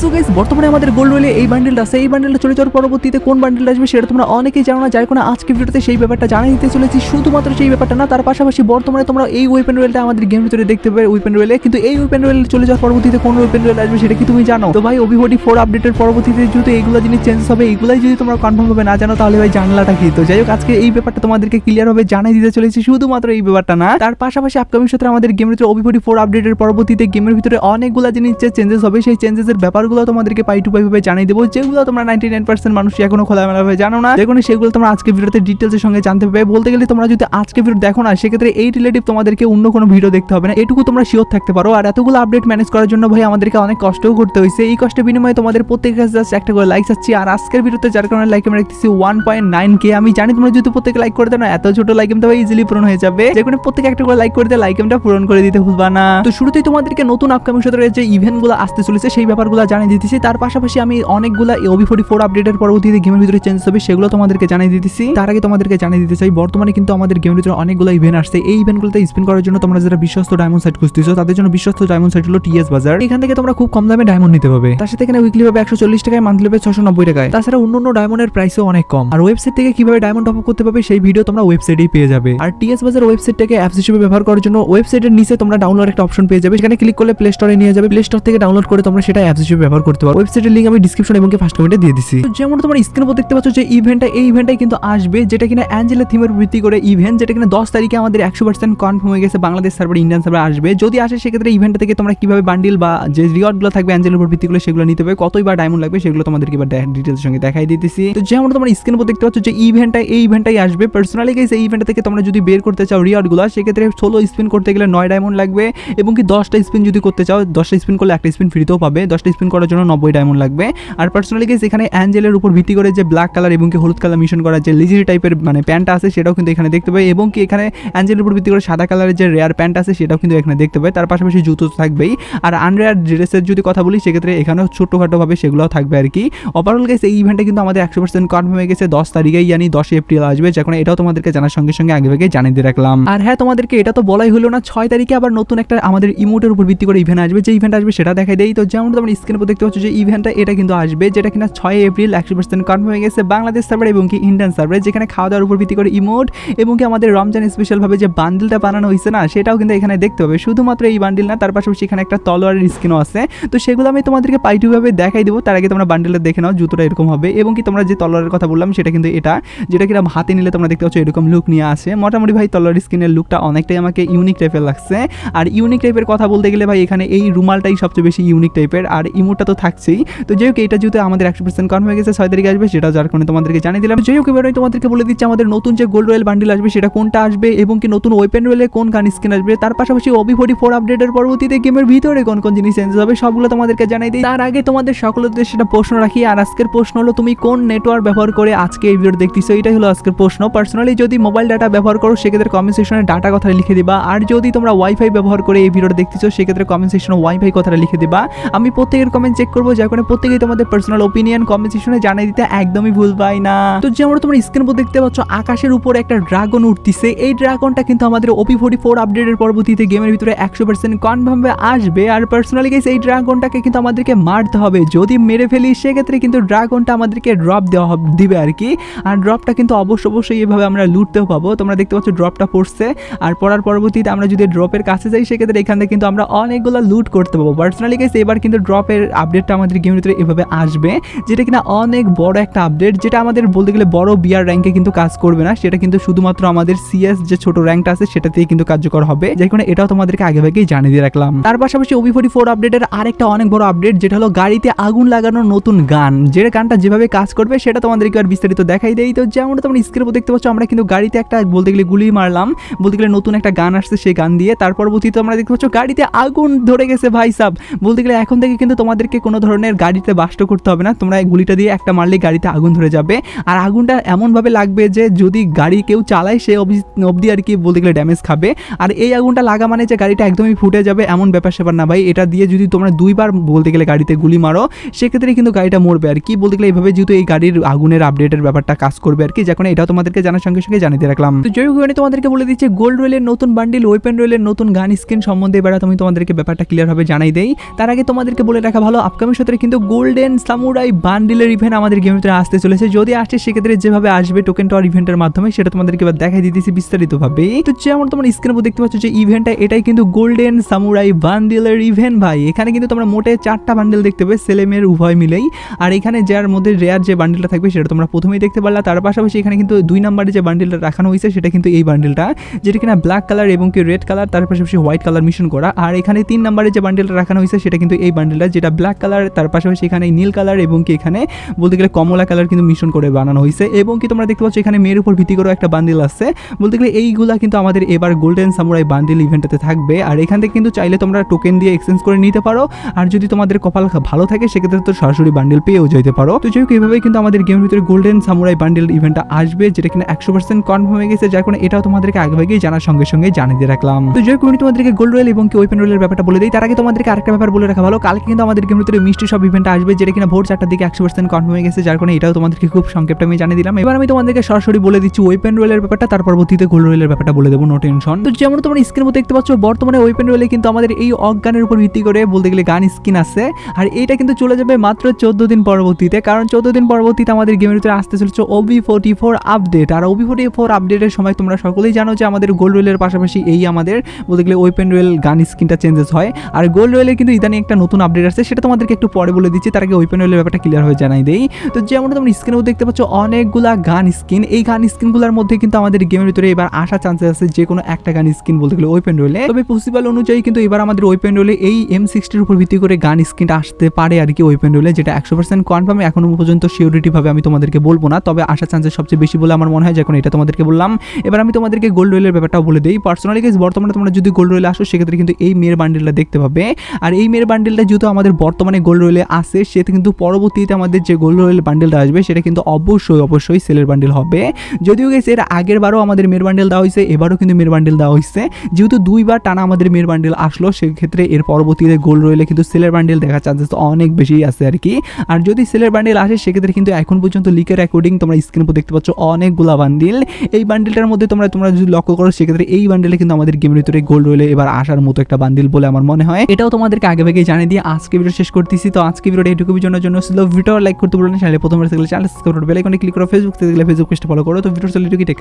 So guys বর্তমানে আমাদের gold রয়েলে এই বান্ডেলটা আছে। এই বান্ডেলটা চলে যাওয়ার পরবর্তীতে কোন বান্ডেলটা আসবে সেটা তোমরা অনেকেই জানো না। যার কোনো আজকে ভিডিওতে সেই ব্যাপারটা জানিয়ে দিতে চলেছি। শুধুমাত্র সেই ব্যাপারটা না, তার পাশাপাশি বর্তমানে তোমরা এই ওয়েপেন রয়েলটা আমাদের গেম ভিতরে দেখতে পাবে ওয়েপেন রয়েলে কিন্তু এই ওয়েপেন রয়েল চলে যাওয়ার পরবর্তীতে কোন ওয়েপেন রয়েল আসবে সেটা কি তুমি জানো? তো ভাই ওবিফোর্টি ফোর আপডেটের পরবর্তীতে যদি এইগুলো জিনিস চেঞ্জ হবে, এইগুলাই যদি তোমরা কনফার্ম হবে না জানো, তাহলে ভাই জানলাটা কি? তো যাই হোক, আজকে এই ব্যাপারটা তোমাদেরকে ক্লিয়ার ভাবে জানিয়ে দিতে চলেছি। শুধুমাত্র এই ব্যাপারটা না, তার পাশাপাশি আপকামিং সত্রে আমাদের গেমের ভিতরে ওবিফোর্টি ফোর আপডেটের পরবর্তীতে গেমের ভিতরে অনেকগুলো জিনিস যে চেঞ্জেস হবে, সেই চেঞ্জেসের ব্যাপারগুলো তোমাদেরকে পাই টু পাই ভাবে জানিয়ে দেবো, যেগুলো তোমরা নাইনটি নাইন পার্সেন্ট মানুষ এখনও খোলামেলা ভাবে জানো না। দেখুন সেগুলো তোমরা আজকে ভিডিওতে ডিটেলসের সঙ্গে জানতে পারবে। বলতে গেলে তোমরা যদি আজকে ভিডিও দেখো না, সেক্ষেত্রে এই রিলেটিভ তোমাদেরকে অন্য কোনো ভিডিও দেখতে হবে না। এটুকু তোমরা শিওর থাকতে পারো। আর এতগুলো আপডেট ম্যানেজ করার জন্য ভাই আমাদেরকে অনেক কষ্টও করতে হয়েছে। এই কষ্টের বিনিময়ে তোমাদের প্রত্যেকের কাছে just একটা করে লাইক চাচ্ছি আর আজকের ভিডিওতে যার কারণে লাইক আমি রাখতেছি ওয়ান পয়েন্ট নাইন কে আমি জানি তোমরা যদি প্রত্যেকে লাইক করে দাও না, এত ছোট লাইক এমটা ইজিলি পূরণ হয়ে যাবে। যে কোনো প্রত্যেকে একটা করে লাইক করে দিয়ে লাইক এমটা পূরণ করে দিতে ভুলবা না। তো শুরুতেই তোমাদেরকে নতুন আপকামিং সতের যে ইভেন্টগুলো আসতে চলেছে, সেই ব্যাপারগুলো জানিয়ে দিতেছি। তার পাশাপাশি আমি অনেকগুলো ওবি ফোর্টি ফোর আপডেটের পরবর্তীতে গেমের ভিতরে চেঞ্জ হবে, সেগুলো তোমাদেরকে জানিয়ে দিতেছি। তার আগে তোমাদেরকে জানিয়ে দিতে চাই, বর্তমানে কিন্তু আমাদের গেমের ভিতরে অনেকগুলো ইভেন্ট আসছে। এই ইভেন্টগুলোতে স্পিন করার জন্য তোমরা যারা বিশ্বস্ত ডায়মন্ড সাইট খুঁজতেছো, তাদের জন্য বিশ্বস্ত ডায়মন্ড সাইট হলো টিএস বাজার এখান থেকে তোমরা খুব কম দামে ডায়মন্ড নিতে পারবে। তার সাথে এখানে উইকলি ভাবে একশো চল্লিশ টাকায় মান্থলি ভাবে ছশো নব্বই টাকায়। তাছাড়া অন্য অন্য ডায়মন্ডের প্রাইসও অনেক কম। আর ওয়েবসাইট থেকে কীভাবে ডায়মন্ড টপ করতে পারবে, সেই ভিডিও তোমরা ওয়েবসাইটেই পেয়ে যাবে। আর টিএস বাজার ওয়েবসাইটটাকে অ্যাপস হিসেবে ব্যবহার করার জন্য ওয়েবসাইটের নিচে তোমরা ডাউনলোড একটা অপশন পেয়ে যাবে। সেখানে ক্লিক করলে প্লে স্টোরে নিয়ে যাবে। প্লে স্টোর থেকে ডাউনলোড করে তোমরা সেটা অ্যাপস হিসেবে ব্যবহার করতে পারো। ওয়েবসাইটের লিঙ্ক আমি ডিসক্রিপশন এবং ফার্স্ট কমেন্টে দিয়ে দিচ্ছি যেমন তোমার স্ক্রিনের উপর দেখতে পাচ্ছ যে ইভেন্টটা এই ইভেন্টটাই কিন্তু আসবে, যেটা কিনা অ্যাঞ্জেলের থিমের ভিত্তি করে ইভেন্ট যেটা কিনা দশ তারিখে আমাদের একশো পার্সেন্ট কনফার্ম হয়ে গেছে, বাংলাদেশ সার্ভার ইন্ডিয়ান সার্ভার আসবে। যদি আসে, সেক্ষেত্রে ইভেন্ট থেকে তোমরা কীভাবে বান্ডিল বা যে রিওয়ার্ডগুলো থাকবে অ্যাঞ্জেলের উপর ভিত্তি করে সেগুলো নিতে হবে, কতই বা ডায়মন্ড লাগবে সেগুলো তোমাদেরকে এবার ডিটেলস সঙ্গে দেখাই দিতেছি। তো যেমন তোমার স্ক্রিনের উপর দেখতে পাচ্ছ যে ইভেন্টটা এই ইভেন্টটাই আসবে। পার্সোনালি গেছে এই ইভেন্ট থেকে তোমরা যদি বের করতে চাও রিওয়ার্ডগুলো সেক্ষেত্রে ষোলো স্পিন করতে গেলে নয় ডায়মন্ড লাগবে এবং কি দশটা স্পিন যদি করতে চাও, দশটা স্পিন করলে একটা স্পিন ফ্রিতেও পাবে, দশটা স্পিন করার জন্য নব্বই ডায়মন্ড লাগবে। আর পার্সোনালি গেছে এখানে অ্যাঞ্জেলের উপর ভিত্তি করে যে ব্ল্যাক কালার এবং কি হলুদ কালার মিশন করা যে লিজিরি টাইপের মানে প্যান্ট আছে, সেটাও কিন্তু এখানে দেখতে পাবে। এবং কি এখানে অ্যাঞ্জেলের উপর ভিত্তি করে সাদা কালারের যে রেয়ার প্যান্ট আছে, সেটাও কিন্তু এখানে দেখতে পাবে। তার পাশাপাশি জুতো থাকবেই। আর আনরেয়ার ড্রেসের যদি কথা বলি, সেক্ষেত্রে এখানেও ছোটোখাটোভাবে সেগুলোও থাকবে আর কি। ওভারঅল গেছে এই ইভেন্টে কিন্তু আমাদের একশো পার্সেন্ট কনফার্ম হয়ে গেছে। দশ তারিখেই জানি দশ এপ্রিল আসবে। যখন এটাও তোমাদেরকে জানার সঙ্গে সঙ্গে আগে ভাগে জানিয়ে দিয়ে রাখলাম। আর হ্যাঁ তোমাদেরকে এটা তো বলাই হলো না, ছয় তারিখে আবার নতুন একটা আমাদের ইমোটের উপর ভিত্তি করে ইভেন্ট আসবে। যে ইভেন্ট আসবে সেটা দেখাই দেই। তো যেমন তোমরা স্ক্রিনের দেখতে পাচ্ছ যে ইভেন্টটা এটা কিন্তু আসবে, যেটা কিনা ছয় এপ্রিল একশো পার্সেন্ট কনফার্ম হয়ে গেছে বাংলাদেশ সার্ভার এবং কি ইন্ডিয়ান সার্ভার যেখানে খাওয়া দাওয়ার উপর ভিত্তি করে ইমোট এবং কি আমাদের রমজান স্পেশালভাবে যে বান্ডিলটা বানানো হয়েছে না, সেটাও কিন্তু এখানে দেখতে হবে। শুধুমাত্র এই বান্ডিল না, তার পাশাপাশি এখানে একটা তলোয়ারের স্কিনও আছে। তো সেগুলো আমি তোমাদেরকে পাইটুভাবে দেখাই দেবো, তার আগে তোমরা বান্ডিলটা দেখে নাও, জুতোটা এরকম হবে এবং কি তোমরা যে তলোয়ারের কথা বললাম, সেটা কিন্তু এটা, যেটা কিনা হাতে নিলে তোমরা দেখতে পাচ্ছ এরকম লুক নিয়ে আসে মোটামুটি ভাই তলোয়ার স্কিনের লুকটা অনেকটাই আমাকে ইউনিক টাইপের লাগছে। আর ইউনিক টাইপের কথা বলতে গেলে ভাই, এখানে এই রুমালটাই সবচেয়ে বেশি ইউনিক টাইপের আর ইমোটটা তো থাকছেই। তো যাই হোক, এটা যেহেতু আমাদের একশো পার্সেন্ট কনফার্ম হয়ে গেছে, ছয় তারিখে আসবে, সেটা যার কারণে তোমাদেরকে জানিয়ে দিলাম। যাই হোক, এবার তোমাদেরকে বলে দিচ্ছি, আমাদের নতুন যে গোল্ড রয়েল বান্ডিল আসবে, সেটা কোনটা আসবে এবং কি নতুন ওয়েপেন রয়েলে কোন গান স্কিন আসবে, তার পাশাপাশি ওবি ফোর্টি ফোর আপডেটের পরবর্তীতে গেমের ভিতরে কোন কোন জিনিস চেঞ্জ হবে, সবগুলো তোমাদেরকে জানাই দিই। তার আগে তোমাদের সকলের সেটা প্রশ্ন রাখি, আর আজকের প্রশ্ন হলো, তুমি কোন নেটওয়ার্ক ব্যবহার করে আজকে এই ভিডিও দেখতেছো? এটাই হলো আজকের প্রশ্ন। পার্সোনালি যদি মোবাইল ডাটা ব্যবহার করো, সেক্ষেত্রে কমেন্ট সেকশনে ডাটা কথা লিখে দিবা। আর যদি তোমরা ওয়াইফাই ব্যবহার করে এই ভিডিওটা দেখতেছো, সেক্ষেত্রে কমেন্ট সেকশনে ওয়াইফাই কথাটা লিখে দিবা। আমি প্রত্যেকের কমেন্ট চেক করব কারণে প্রত্যেকেই তোমাদের পার্সোনাল ওপিনিয়ন কমেন্ট সেকশনে জানিয়ে দিতে একদমই ভুল পাই না। তো যেমন তোমরা স্ক্রিন উপর দেখতে পাচ্ছ, আকাশের উপরে একটা ড্রাগন উঠতিছে। এই ড্রাগনটা কিন্তু আমাদের ওপি ফোর্টি ফোর আপডেটের পরবর্তীতে গেমের ভিতরে একশো পার্সেন্ট কনফার্মে আসবে। আর পার্সোনালি গেছে এই ড্রাগনটাকে কিন্তু আমাদেরকে মারতে হবে। যদি মেরে ফেলি, সেক্ষেত্রে কিন্তু ড্রাগনটা আমাদেরকে ড্রপ দেওয়া দিবে আর কি। আর ড্রপটা কিন্তু অবশ্য অবশ্যই এভাবে আমরা লুটতেও পাবো। তোমরা দেখতে পাচ্ছ ড্রপটা পড়ছে। আর পড়ার পরবর্তীতে আমরা যদি ড্রপের কাছে যাই, সেক্ষেত্রে এখান থেকে কিন্তু আমরা অনেকগুলো লুট করতে পারব পার্সোনালি গেছে এবার কিন্তু ড্রপের আপডেটটা আমাদের গেমের ভিতরে এভাবে আসবে, যেটা কিনা অনেক বড় একটা আপডেট যেটা আমাদের বলতে গেলে বড় বিয়ার র্যাঙ্কে কিন্তু কাজ করবে না। সেটা কিন্তু শুধুমাত্র আমাদের সিএস যে ছোট র্যাঙ্কটা আছে, সেটাতেই কিন্তু কার্যকর হবে। যে কারণে এটাও তোমাদেরকে আগে ভাগেই জানিয়ে দিয়ে রাখলাম। তার পাশাপাশি ওবি ফোর্টি ফোর আপডেটের আরেকটা অনেক বড় আপডেট যেটা হলো গাড়িতে আগুন লাগানোর নতুন গান। যে গানটা যেভাবে কাজ করবে, সেটা তোমাদেরকে আর বিস্তারিত দেখাই দেই। তো যেমন তোমরা স্ক্রিনের উপর দেখতে পাচ্ছ, আমরা কিন্তু গাড়িতে একটা বলতে গেলে গুলি মারলাম। বলতে গেলে নতুন একটা গান আসছে সেই গান দিয়ে। তার পরবর্তীতে আমরা দেখতে পাচ্ছ, গাড়িতে আগুন ধরে গেছে ভাই সাব। বলতে গেলে এখন থেকে কিন্তু তোমাদেরকে কোনো ধরনের গাড়িতে বাষ্ট করতে হবে না। তোমরা এই গুলিটা দিয়ে একটা মারলে গাড়িতে আগুন ধরে যাবে। আর আগুনটা এমনভাবে লাগবে যে, যদি গাড়ি কেউ চালায়, সে অবধি- আর কি বলতে গেলে ড্যামেজ খাবে। আর এই আগুনটা লাগা মানে যে গাড়িটা একদমই ফুটে যাবে, এমন ব্যাপার স্যাপার না ভাই। এটা দিয়ে যদি তোমরা দুইবার বলতে গেলে গাড়িতে গুলি মারো, সেক্ষেত্রে কিন্তু গাড়িটা মরবে। আর কি বলতে গেলে এইভাবে যেহেতু এই গাড়ির আগুনের আপডেটের ব্যাপারটা কাজ করবে আর কি যখন এটাও তোমাদেরকে জানার সঙ্গে সঙ্গে জানিয়ে দিয়ে রাখলাম। তো জয় আমি তোমাদেরকে বলে দিচ্ছি গোল্ড রয়েলের নতুন বান্ডিল ওয়েপেন রয়েলের নতুন গান স্কিন সম্বন্ধে এবার আমি তোমাদেরকে ব্যাপারটা ক্লিয়ার ভাবে জানাই দেই। তার আগে তোমাদেরকে বলে রাখা ভালো আপকামিং সত্রে কিন্তু গোল্ডেন সামুরাই বান্ডিলের ইভেন্ট আমাদের গেমের ভিতরে আসতে চলেছে। যদি আসছে সেক্ষেত্রে যেভাবে আসবে টোকেন টাওয়ার ইভেন্টের মাধ্যমে, সেটা তোমাদেরকে এবার দেখাই দিতেছি বিস্তারিতভাবে। তো যেমন তোমরা স্ক্রিনের উপর দেখতে পাচ্ছ যে ইভেন্টটা এটাই কিন্তু গোল্ডেন সামুরাই বান্ডিলের ইভেন্ট ভাই। এখানে কিন্তু তোমরা মোটে চারটা বান্ডিল দেখতে পাবে সেলেমের উভয় মিলেই। আর এখানে যার মধ্যে রেয়ার যে বান্ডেলটা থাকবে, সেটা তোমরা প্রথমেই দেখতে পারলা। তার পাশাপাশি এখানে কিন্তু দুই নম্বরে যে বান্ডেলটা রাখানো হয়েছে, সেটা কিন্তু এই বান্ডেলটা যেটা কিনা ব্ল্যাক কালার এবং কি রেড কালার তার পাশাপাশি হোয়াইট কালার মিশন করা। আর এখানে তিন নম্বরে যে বান্ডেলটা রাখানো হয়েছে, সেটা কিন্তু এই বান্ডেলটা যেটা ব্ল্যাক কালার তার পাশাপাশি এখানে নীল কালার এবং কি এখানে বলতে গেলে কমলা কালার কিন্তু মিশন করে বানানো হয়েছে। এবং কি তোমরা দেখতে পাচ্ছ এখানে মেয়ের উপর ভিত্তি করে একটা বান্ডেল আছে। বলতে গেলে এইগুলা কিন্তু আমাদের এবার গোল্ডেন সামুরাই বান্ডেল ইভেন্টটাতে থাকবে। আর এখান থেকে কিন্তু চাইলে তোমরা টোকেন দিয়ে এক্সচেঞ্জ করে নিতে পারো। আর যদি তোমাদের কপাল ভালো থাকে, সেক্ষেত্রে তো সরাসরি বান্ডিল পেয়েও যেতে পারো। তো যাই হোক এইভাবে কিন্তু আমাদের গেমের ভিতরে গোল্ডেন সামুরাই বান্ডিল ইভেন্টটা আসবে, যেটা কিনা একশো পার্সেন্ট কনফার্ম হয়ে গেছে, যার কারণে এটাও তোমাদেরকে আগে ভাগেই জানার সঙ্গে সঙ্গে জানিয়ে রাখলাম। তো যাই হোক তোমাদেরকে গোল্ড রয়েল এবং কি ওপেন রয়েলের ব্যাপারটা বলে দিই। তার আগে তোমাদেরকে আরেকটা ব্যাপার বলে রাখা ভালো। কালকে কিন্তু আমাদের গেমের ভিতরে মিষ্টি সব ইভেন্ট আসবে, যেটা কিনা ভোর চারটার দিকে একশো পার্সেন্ট কনফার্ম হয়ে গেছে, যার কারণে এটাও তোমাদেরকে খুব সংক্ষেপটা আমি জানিয়ে দিলাম। এবার আমি তোমাদেরকে সরাসরি বলে দিচ্ছি ওয়েপেন রয়েলের ব্যাপারটা, তার পরবর্তীতে গোল রয়েলের ব্যাপারটা বলে দেবো নো টেনশন তো যেমন তোমরা স্ক্রিনের মধ্যে দেখতে পাচ্ছ, বর্তমানে ওয়েপেন রয়েলে কিন্তু আমাদের এই অজ্ঞানের উপর ভিত্তি করে বলতে গেলে গান স্কিন আছে। আর এটা কিন্তু চলে যাবে মাত্র চোদ্দ দিন পরবর্তীতে, কারণ চোদ্দ দিন পরবর্তীতে আমাদের গেমের ভিতরে আসতে চলেছে ওবি ফোর্টি ফোর আপডেট আর ওবি ফোর্টি ফোর আপডেটের সময় তোমরা সকলেই জানো যে আমাদের গোল রয়েলের পাশাপাশি এই আমাদের বলতে গেলে ওয়েপেন রয়েল গান স্কিনটা চেঞ্জেস হয়। আর গোল রয়েলের কিন্তু ইদানিং একটা নতুন আপডেট আসছে সেটা তোমাদেরকে একটু পরে বলে দিচ্ছি, তার আগে ওয়েপেন রয়েলের ব্যাপারটা ক্লিয়ার হয়ে জানাই দেই। তো যেমন তোমরা স্ক্রিনেও দেখতে পাচ্ছ, অনেকগুলা গান স্কিন এই গান স্কিনগুলোর মধ্যে কিন্তু আমাদের গেমের ভিতরে এবার আসার চান্সেস আছে যে কোনো একটা গান স্কিন বলতে গেলে ওয়েপেন রয়েলে তবে পসিবল অনুযায়ী কিন্তু এবার আমাদের ওয়েপেন রয়েলে এই এম সিক্সটির উপর ভিত্তি করে গান স্কিনটা আসতে পারে আর কি ওয়েপেন রয়েলে যেটা একশো পার্সেন্ট কনফার্ম এখনও পর্যন্ত সিওরিটি ভাবে আমি তোমাদেরকে বলব না। তবে আসার চান্সেস সবচেয়ে বেশি বলে আমার মনে হয় যখন এটা তোমাদেরকে বললাম। এবার আমি তোমাদেরকে গোল্ড রয়েলের ব্যাপারটাও বলে দিই। পার্সোনালি গাইজ বর্তমানে তোমরা যদি গোল্ড রয়েলে আসো, সেক্ষেত্রে কিন্তু এই মেয়ের বান্ডেলটা দেখতে পাবে। আর এই মেয়ের বান্ডেলটা যেহেতু আমাদের বর্তমানে গোল্ড রয়েলে আসে সেটা কিন্তু পরবর্তীতে আমাদের যে গোল্ড রয়েল বান্ডেলটা আসবে, সেটা কিন্তু অবশ্যই অবশ্যই সেলের বান্ডেল হবে। যদিও গেছে এর আগের বারও আমাদের মেয়ের বান্ডেল দেওয়া হয়েছে, এবারও কিন্তু মেয়ের বান্ডেল দেওয়া হয়েছে। যেহেতু দুইবার টানা আমাদের মেয়ের বান্ডেল আসলো, সেক্ষেত্রে এর পরবর্তীতে গোল্ড রয়েলে কিন্তু সেলের বান্ডেল দেখার চান্সেস অনেক বেশি আছে আর কি। আর যদি সেলের বান্ডেল আসে, সেক্ষেত্রে কিন্তু এখন পর্যন্ত লিকের অ্যাকর্ডিং তোমরা স্ক্রিন উপর দেখতে পাচ্ছ, অনেকগুলা বান্ডিল এই বান্ডিলটার মধ্যে তোমরা তোমরা যদি লক্ষ্য করো, সেক্ষেত্রে এই বান্ডেলে কিন্তু আমাদের গেমের ভিতরে গোল্ড রয়েলে এবার আসার মতো একটা বান্ডিল বলে আমার মনে হয়। এটাও তোমাদেরকে আগে ভাগে জানিয়ে দিয়ে আজকে ভিডিও শেষ করতেছি। তো আজকে ভিডিওটা এটুকু জন্য জন্য। ছিল ভিডিও লাইক করতে বলুন চ্যানেলে প্রথমবার থাকলে চ্যানেল সাবস্ক্রাইব করো বেল আইকনে ক্লিক করো ফেসবুক থেকে ফেসবুক পেজটা ফলো করো। তো ভিডিও চলে এটুকুই। টেক